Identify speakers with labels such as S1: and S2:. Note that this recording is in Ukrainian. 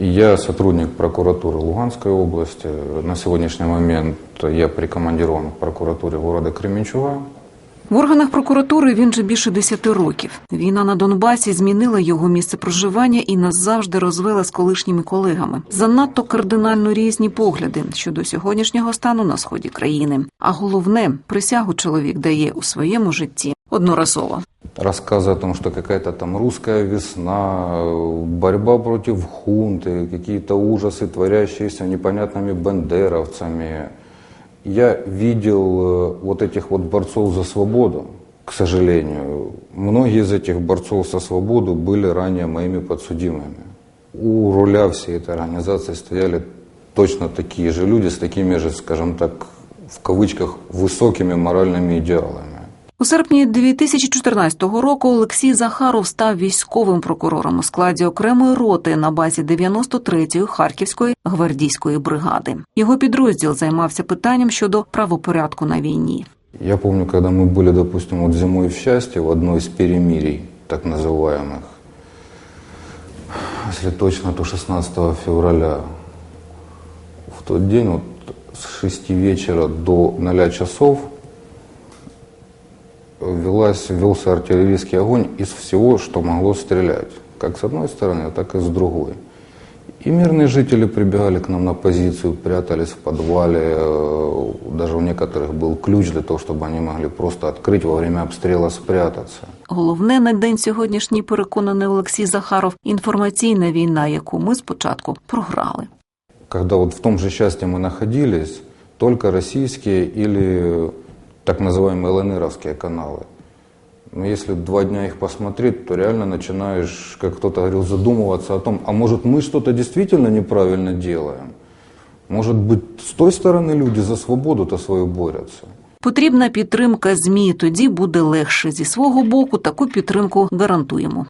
S1: Я сотрудник прокуратуры Луганской области. На сегодняшний момент я прикомандирован к прокуратуре города Кременчуга.
S2: В органах прокуратури він вже більше 10 років. Війна на Донбасі змінила його місце проживання і назавжди розвела з колишніми колегами. Занадто кардинально різні погляди щодо сьогоднішнього стану на сході країни. А головне, присягу чоловік дає у своєму житті одноразово.
S1: Рассказы о том, что какая-то там русская весна, борьба против хунты, какие-то ужасы, творящиеся непонятными бандеровцами. Я видел э, вот этих вот борцов за свободу, к сожалению. Многие из этих борцов за свободу были ранее моими подсудимыми. У руля всей этой организации стояли точно такие же люди с такими же, скажем так, в кавычках, высокими моральными идеалами.
S2: У серпні 2014 року Олексій Захаров став військовим прокурором у складі окремої роти на базі 93-ї Харківської гвардійської бригади. Його підрозділ займався питанням щодо правопорядку на війні.
S1: Я помню, когда мы были, допустим, вот зимой в счастье, в одной из перемирий, так называемых, если точно, то 16 февраля, в тот день вот с 6 вечера до 0 часов велась, велся артиллерийский огонь из всего, что могло стрелять, как с одной стороны, так и с другой. И мирные жители прибегали к нам на позицию, прятались в подвале. э, Даже у некоторых был ключ для того, чтобы они могли просто открыть во время обстрела спрятаться.
S2: Головне на день сьогоднішній переконаний Олексій Захаров інформаційна війна, яку ми спочатку програли.
S1: Когда вот в том же счастье мы находились, только российские или так называемые ЛНРовские каналы. Но если два дня их посмотреть, то реально начинаешь, как кто-то говорил, задумываться о том, а может мы что-то действительно неправильно делаем? Может быть, с той стороны люди за свободу-то свою борются?
S2: Потрібна підтримка ЗМІ. Тоді буде легше. Зі свого боку таку підтримку гарантуємо.